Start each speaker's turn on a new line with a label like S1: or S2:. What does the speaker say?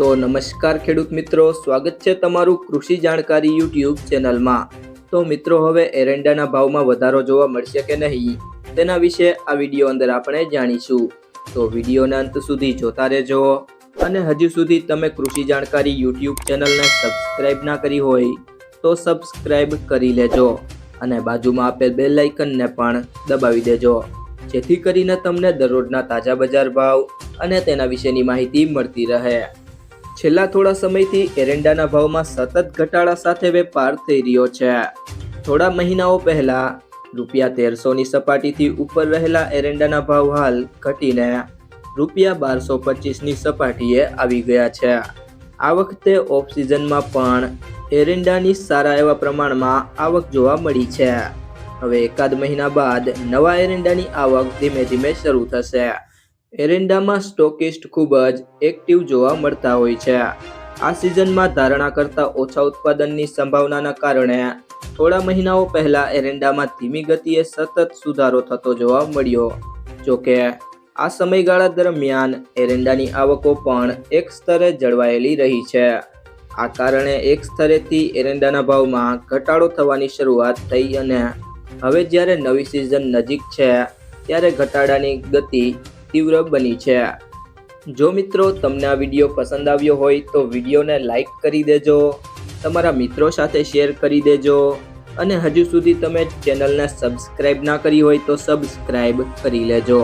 S1: તો નમસ્કાર ખેડૂત મિત્રો, સ્વાગત છે તમારું કૃષિ જાણકારી યુટ્યુબ ચેનલમાં. તો મિત્રો, હવે એરંડાના ભાવમાં વધારો જોવા મળશે કે નહીં? તેના વિશે આ વીડિયો અંદર આપણે જાણીશું. તો વિડીયોના અંત સુધી જોતા રહેજો અને હજુ સુધી તમે કૃષિ જાણકારી યુટ્યુબ ચેનલને સબસ્ક્રાઇબ ના કરી હોય, તો સબસ્ક્રાઇબ કરી લેજો અને બાજુમાં આપેલ બે લાઇકનને પણ દબાવી દેજો. જેથી કરીને તમને દરરોજના તાજા બજાર ભાવ અને તેના વિશેની માહિતી મળતી રહે. છેલ્લા થોડા સમયથી એરંડાના ભાવમાં સતત ઘટાડા સાથે વેપાર થઈ રહ્યો છે. થોડા મહિનાઓ પહેલા રૂપિયા તેરસોની સપાટીથી ઉપર રહેલા એરંડાના ભાવ હાલ ઘટીને રૂપિયા બારસો પચીસની સપાટીએ આવી ગયા છે. આ વખતે ઓફ સિઝનમાં પણ એરંડાની સારા એવા પ્રમાણમાં આવક જોવા મળી છે. હવે એકાદ મહિના બાદ નવા એરંડાની આવક ધીમે ધીમે શરૂ થશે. એરંડામાં સ્ટોકિસ્ટ ખૂબ જ એક્ટિવ જોવા મળતા હોય છે. આ સિઝનમાં ધારણા કરતાં ઓછા ઉત્પાદનની સંભાવનાના કારણે થોડા મહિનાઓ પહેલા એરંડામાં ધીમી ગતિએ સતત સુધારો થતો જોવા મળ્યો. જોકે આ સમયગાળા દરમિયાન એરંડાની આવકો પણ એક સ્તરે જળવાયેલી રહી છે. આ કારણે એક સ્તરેથી એરંડાના ભાવમાં ઘટાડો થવાની શરૂઆત થઈ અને હવે જ્યારે નવી સિઝન નજીક છે, ત્યારે ઘટાડાની ગતિ તીવ્ર બની છે. જો મિત્રો તમને આ વીડિયો પસંદ આવ્યો હોય તો વિડીયોને લાઈક કરી દેજો, તમારા મિત્રો સાથે શેર કરી દેજો, અને હજુ સુધી તમે ચેનલને સબસ્ક્રાઈબ ના કરી હોય તો સબસ્ક્રાઈબ કરી લેજો.